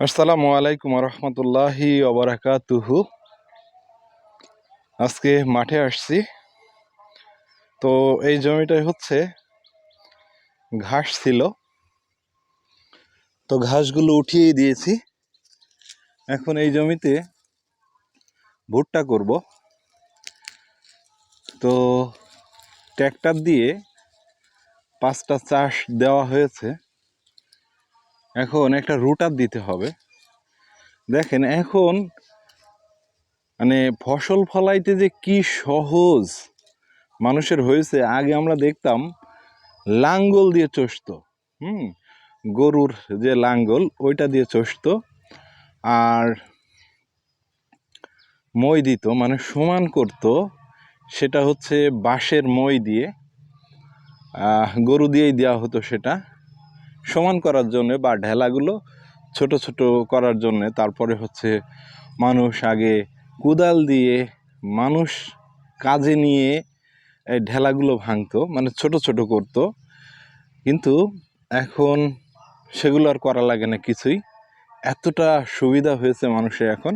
আসসালামু আলাইকুম রহমতুল্লাহি অবরাকাতুহু আজকে মাঠে আসছি। তো এই জমিটাই হচ্ছে ঘাস ছিল। তো ঘাসগুলো উঠিয়ে দিয়েছি। এখন এই জমিতে ভুট্টা করব। তো ট্র্যাক্টর দিয়ে পাঁচটা চাষ দেওয়া হয়েছে। এখন একটা রুটার দিতে হবে। দেখেন এখন মানে ফসল ফলাইতে যে কি সহজ মানুষের হয়েছে, আগে আমরা দেখতাম লাঙ্গল দিয়ে চষত, হুম? গরুর যে লাঙ্গল, ওইটা দিয়ে চষত, আর মই দিত মানে সমান করত, সেটা হচ্ছে বাঁশের মই দিয়ে গরু দিয়েই দেওয়া হতো সেটা। সমান করার জন্য বা ঢেলাগুলো ছোট ছোট করার জন্য তারপরে হচ্ছে মানুষ আগে কোদাল দিয়ে মানুষ কাজে নিয়ে এই ঢেলাগুলো ভাঙতো মানে ছোট ছোট করতো। কিন্তু এখন সেগুলো আর করা লাগে না কিছুই। এতটা সুবিধা হয়েছে মানুষের এখন।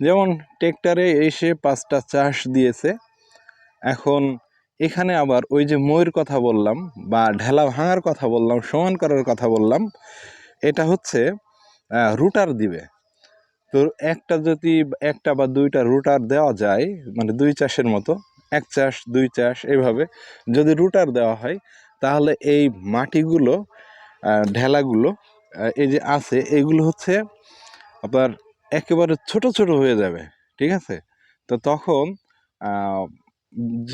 যেমন ট্রেক্টরে এসে পাঁচটা চাষ দিয়েছে। এখন এখানে আবার ওই যে ময়ের কথা বললাম বা ঢেলা ভাঙার কথা বললাম, সমান করার কথা বললাম, এটা হচ্ছে রুটার দিবে। তো একটা যদি একটা বা দুইটা রুটার দেওয়া যায় মানে দুই চাষের মতো, এক চাষ, দুই চাষ, এভাবে যদি রুটার দেওয়া হয়, তাহলে এই মাটিগুলো ঢেলাগুলো এই যে আছে, এগুলো হচ্ছে আপনার একেবারে ছোট ছোট হয়ে যাবে, ঠিক আছে? তো তখন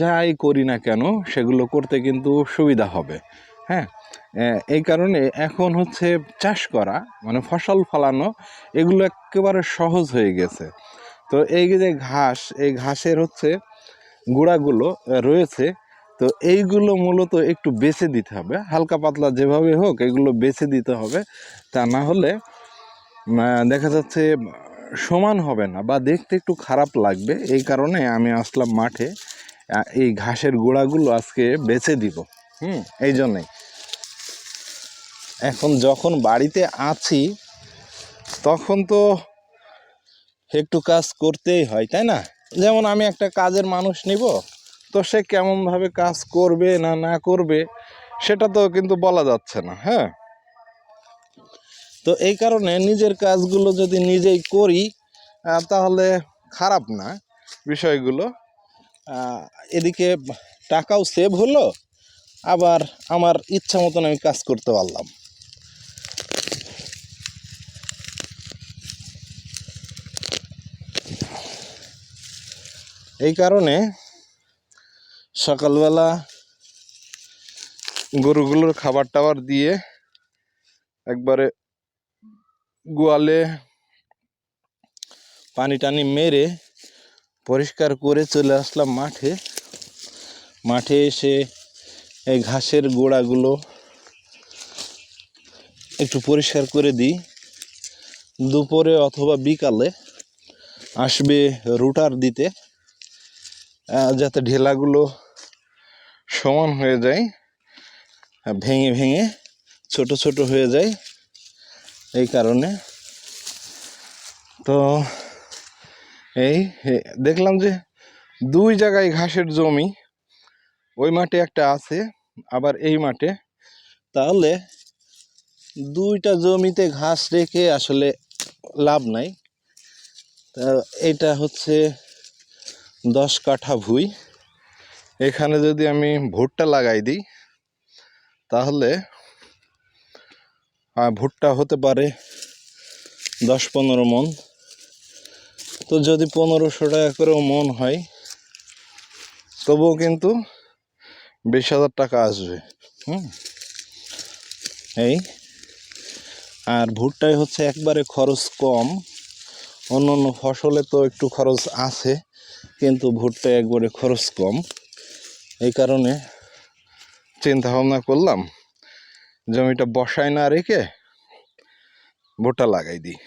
যাই করি না কেন, সেগুলো করতে কিন্তু সুবিধা হবে। হ্যাঁ? এই কারণে এখন হচ্ছে চাষ করা মানে ফসল ফলানো, এগুলো একেবারে সহজ হয়ে গেছে। তো এই যে ঘাস, এই ঘাসের হচ্ছে গুঁড়াগুলো রয়েছে, তো এইগুলো মূলত একটু বেছে দিতে হবে। হালকা পাতলা যেভাবে হোক এগুলো বেছে দিতে হবে, তা না হলে দেখা যাচ্ছে সমান হবে না বা দেখতে একটু খারাপ লাগবে। এই কারণে আমি আসলাম মাঠে এই ঘাসের গোড়াগুলো আজকে বেছে দিব। হুম, এই জন্যেই। এখন যখন বাড়িতে আছি, তখন তো একটু কাজ করতেই হয়, তাই না? যেমন আমি একটা কাজের মানুষ নিব, তো সে কেমনভাবে কাজ করবে না না করবে, সেটা তো কিন্তু বলা যাচ্ছে না হ্যাঁ? তো এই কারণে নিজের কাজগুলো যদি নিজেই করি তাহলে খারাপ না বিষয়গুলো। এদিকে টাকাও সেভ হলো, আবার আমার ইচ্ছা মতন আমি কাজ করতে পারলাম। এই কারণে সকালবেলা গরুগুলোর খাবার টাবার দিয়ে একবারে গোয়ালে পানি টানি মেরে পরিষ্কার করে চলে আসলাম মাঠে। মাঠে এসে এই ঘাসের গোড়াগুলো একটু পরিষ্কার করে দিই। দুপুরে অথবা বিকালে আসবে রুটার দিতে যাতে ঢেলাগুলো সমান হয়ে যায় ভেঙে ভেঙে ছোট ছোট হয়ে যায়। এই কারণে তো এই দেখলাম যে দুই জায়গায় ঘাসের জমি, ওই মাঠে একটা আছে, আবার এই মাঠে। তাহলে দুইটা জমিতে ঘাস রেখে আসলে লাভ নাই। তা এটা হচ্ছে দশ কাঠা ভুই। এখানে যদি আমি ভুট্টা লাগাই দিই, তাহলে ভুট্টা হতে পারে দশ পনেরো মন। তো যদি পনেরোশো টাকা করেও মন হয়, তবুও কিন্তু বিশ হাজার টাকা আসবে, হুম? এই, আর ভুট্টায় হচ্ছে একবারে খরচ কম। অন্য অন্য ফসলে তো একটু খরচ আছে, কিন্তু ভুট্টায় একবারে খরচ কম। এই কারণে চিন্তা ভাবনা করলাম, জমিটা বসায় না রেখে ভুট্টা লাগাই দিই।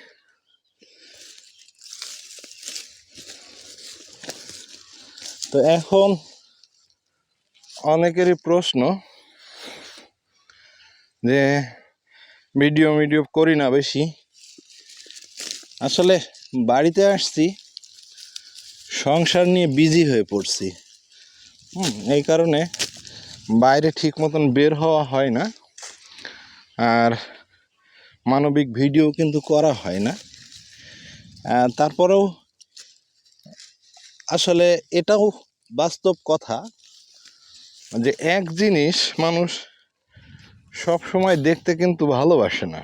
তো এখন অনেকেরই প্রশ্ন যে ভিডিও ভিডিও করি না বেশি। আসলে বাড়িতে আসছি, সংসার নিয়ে বিজি হয়ে পড়ছি। হুম, এই কারণে বাইরে ঠিক মতন বের হওয়া হয় না। আর মানবিক ভিডিও কিন্তু করা হয় না। তারপরেও আসলে এটাও বাস্তব কথা যে এক জিনিস মানুষ সব সময় দেখতে কিন্তু ভালোবাসে না।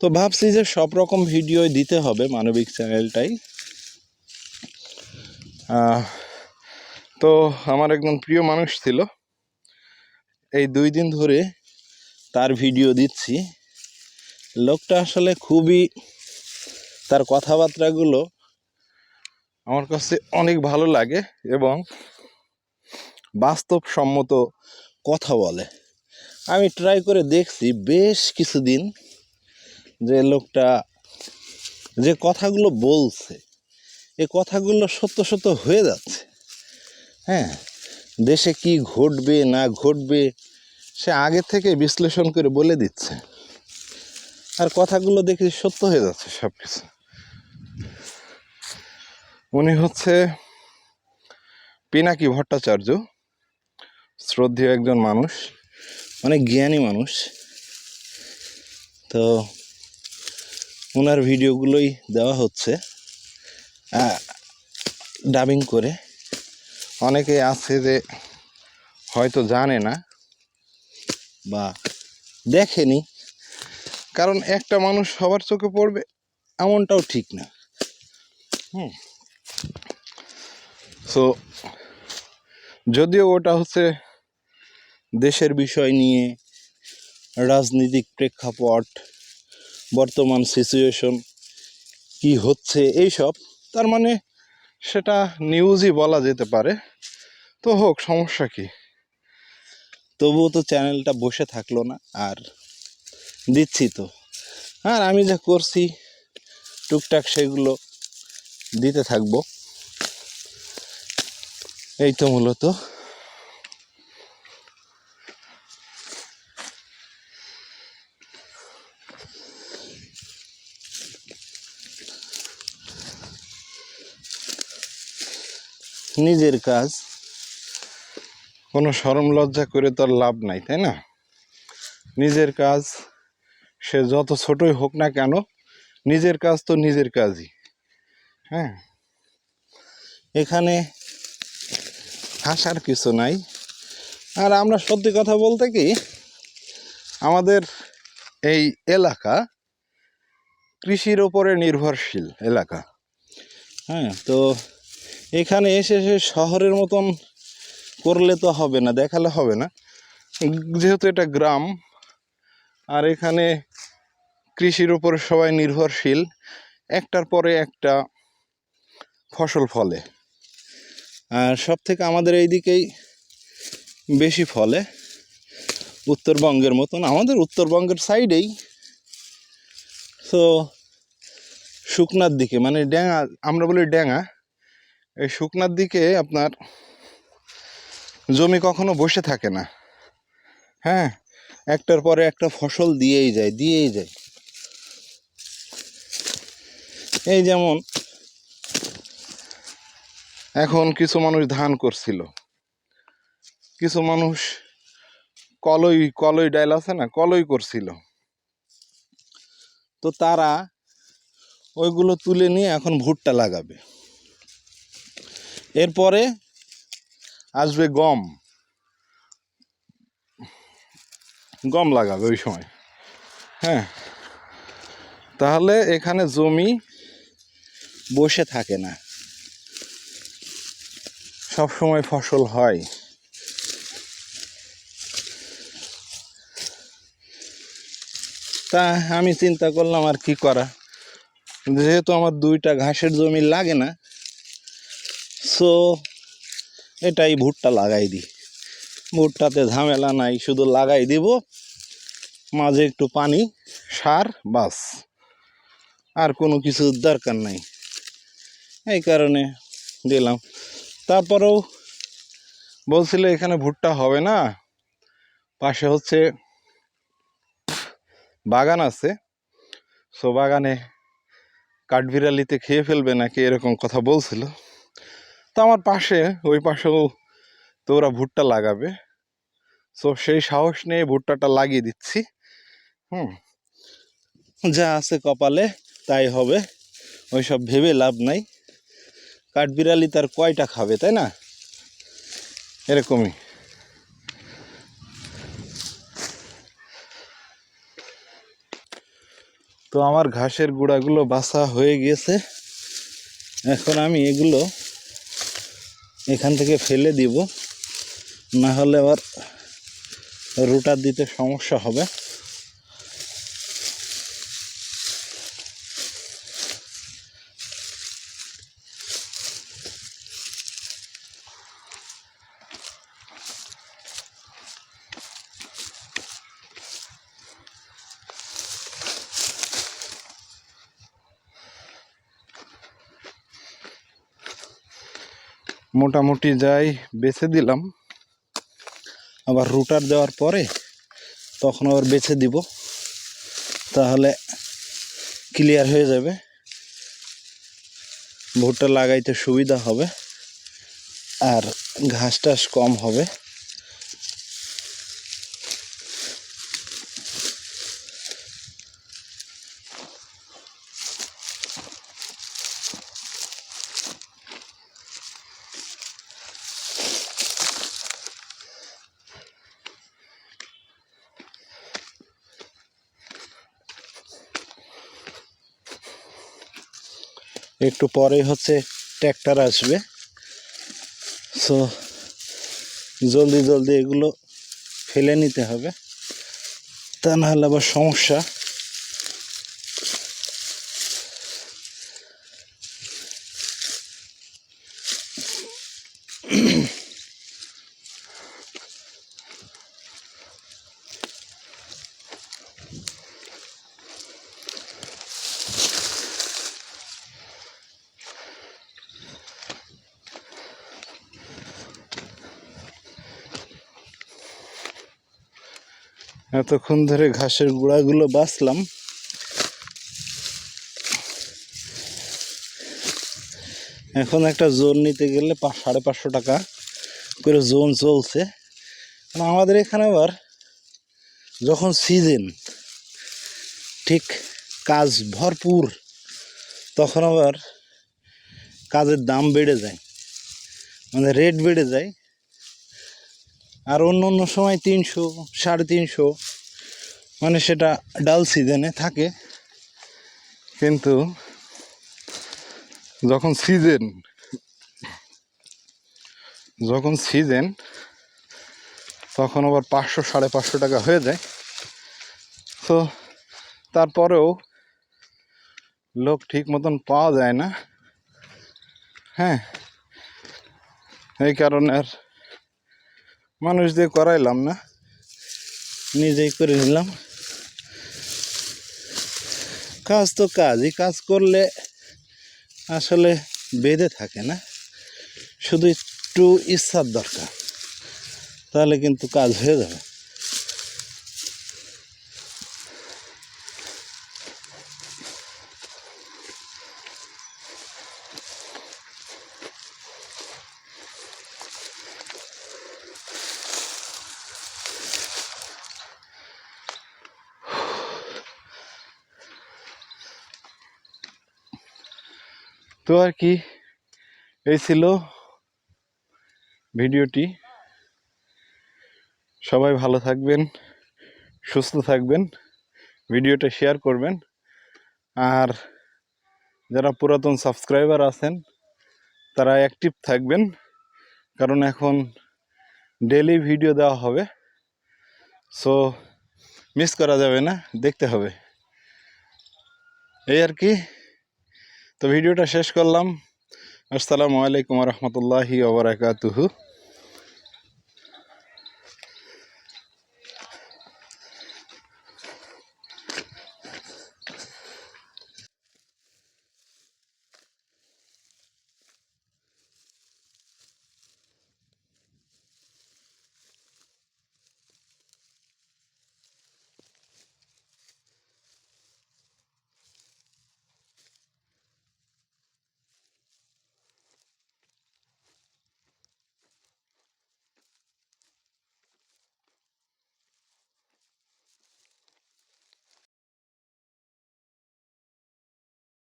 তো ভাবছি যে সব রকম ভিডিও দিতে হবে মানবিক চ্যানেলটাই তো আমার একজন প্রিয় মানুষ ছিল। এই দুই দিন ধরে তার ভিডিও দিচ্ছি। লোকটা আসলে খুবই তার কথাবার্তাগুলো আমার কাছে অনেক ভালো লাগে এবং বাস্তবসম্মত কথা বলে। আমি ট্রাই করে দেখছি বেশ কিছুদিন যে লোকটা যে কথাগুলো বলছে, এ কথাগুলো সত্য সত্য হয়ে যাচ্ছে। হ্যাঁ দেশে কি ঘটবে, না ঘটবে, সে আগে থেকে বিশ্লেষণ করে বলে দিচ্ছে। আর কথাগুলো দেখি সত্য হয়ে যাচ্ছে সব কিছু উনি হচ্ছে পিনাকি ভট্টাচার্য, শ্রদ্ধেয় একজন মানুষ, অনেক জ্ঞানী মানুষ। তো ওনার ভিডিওগুলোই দেওয়া হচ্ছে ডাবিং করে। অনেকে আছে যে হয়তো জানে না বা দেখেনি, কারণ একটা মানুষ সবার চোখে পড়বে এমনটাও ঠিক না। হুম। সো যদিও ওটা হচ্ছে দেশের বিষয় নিয়ে রাজনৈতিক প্রেক্ষাপট, বর্তমান সিচুয়েশন কি হচ্ছে, এইসব, তার মানে সেটা নিউজই বলা যেতে পারে। তো হোক, সমস্যা কি? তবুও তো চ্যানেলটা বসে থাকল না, আর দিচ্ছি তো। আর আমি যা করছি, টুকটাক সেগুলো দিতে থাকব। এই তো মূলত। নিজের কাজ, কোনো সরম লজ্জা করে তো লাভ নাই, তাই না? নিজের কাজ, সে যত ছোটই হোক না কেন, নিজের কাজ তো নিজের কাজই হ্যাঁ? এখানে হাসার কিছু নাই। আর আমরা সত্যি কথা বলতে কি, আমাদের এই এলাকা কৃষির ওপরে নির্ভরশীল এলাকা। হ্যাঁ তো এখানে এসে এসে শহরের মতন করলে তো হবে না, দেখালে হবে না। যেহেতু এটা গ্রাম, আর এখানে কৃষির উপরে সবাই নির্ভরশীল, একটার পরে একটা ফসল ফলে। আর সব থেকে আমাদের এইদিকেই বেশি ফলে উত্তরবঙ্গের মতন। আমাদের উত্তরবঙ্গের সাইডেই তো শুকনার দিকে মানে ড্যাঙা আমরা বলি ড্যাঙা এই শুকনার দিকে আপনার জমি কখনো বসে থাকে না। হ্যাঁ একটার পরে একটা ফসল দিয়েই যায় দিয়েই যায়। এই যেমন এখন কিছু মানুষ ধান করছিল। কিছু মানুষ কলই কলই ডাইল আছে না, কলই করছিল। তো তারা ওইগুলো তুলে নিয়ে এখন ভুট্টা লাগাবে। এরপরে আসবে গম। গম লাগাবে ওই সময়। হ্যাঁ। তাহলে এখানে জমি বসে থাকে না। সব সময় ফসল হয়। তা আমি চিন্তা করলাম আর কি করা। যেহেতু আমার দুইটা ঘাসের জমি লাগে না সো এটাই ভুট্টা লাগাই দিই। ভুট্টাতে ঝামেলা নাই, শুধু লাগাই দিব, মাঝে একটু পানি, সার, বাস। আর কোনো কিছু দরকার নাই। এই কারণে দিলাম। তারপরেও বলছিল এখানে ভুট্টা হবে না। পাশে হচ্ছে বাগান আছে। সো বাগানে কাঠবিড়ালিতে খেয়ে ফেলবে নাকি এরকম কথা বলছিল। তো আমার পাশে, ওই পাশেও তো ওরা ভুট্টা লাগাবে। সো সেই সাহস নিয়ে ভুট্টাটা লাগিয়ে দিচ্ছি। হুম, যা আছে কপালে তাই হবে। ওইসব ভেবে লাভ নাই। কাঠবিড়ালি তার কয়টা খাবে, তাই না? এরকমই। তো আমার ঘাসের গুঁড়াগুলো বাছা হয়ে গিয়েছে এখন আমি এগুলো এখান থেকে ফেলে দিব। না হলে আবার রুটার দিতে সমস্যা হবে। মোটামুটি যাই বেছে দিলাম। আবার রুটার দেওয়ার পরে তখন আবার বেছে দিব। তাহলে ক্লিয়ার হয়ে যাবে। ভুট্টা লাগাইতে সুবিধা হবে। আর ঘাস টাস কম হবে। একটু পরেই হচ্ছে ট্র্যাক্টর আসবে। সো জলদি জলদি এগুলো ফেলে নিতে হবে। তা নাহলে আবার সমস্যা। এতক্ষণ ধরে ঘাসের গুঁড়াগুলো বাঁচলাম। এখন একটা জোন নিতে গেলে পা- সাড়ে পাঁচশো টাকা করে জোন চলছে। আমাদের এখানে আবার যখন সিজন ঠিক কাজ ভরপুর, তখন আবার কাজের দাম বেড়ে যায়। মানে রেট বেড়ে যায়। আর অন্য অন্য সময় তিনশো, সাড়ে তিনশো মানে সেটা ডাল সিজনে থাকে। কিন্তু যখন সিজন যখন সিজন, তখন আবার পাঁচশো, সাড়ে পাঁচশো টাকা হয়ে যায়। তো তারপরেও লোক ঠিক মতন পাওয়া যায় না। হ্যাঁ এই কারণে আর মানুষ দিয়ে করাইলাম না। নিজেই করে নিলাম। কাজ তো কাজই, কাজ করলে আসলে বেঁধে থাকে না। শুধু একটু ইচ্ছার দরকার, তাহলে কিন্তু কাজ হয়ে যাবে। তো আর কি, এই ছিল ভিডিওটি। সবাই ভালো থাকবেন, সুস্থ থাকবেন, ভিডিওটা শেয়ার করবেন। আর যারা পুরাতন সাবস্ক্রাইবার আছেন, তারা অ্যাক্টিভ থাকবেন, কারণ এখন ডেলি ভিডিও দেওয়া হবে। সো, মিস করা যাবে না, দেখতে হবে। এই আর কি তো ভিডিওটা শেষ করলাম। আসসালামু আলাইকুম রহমতুল্লাহি ওবরাকাতুহু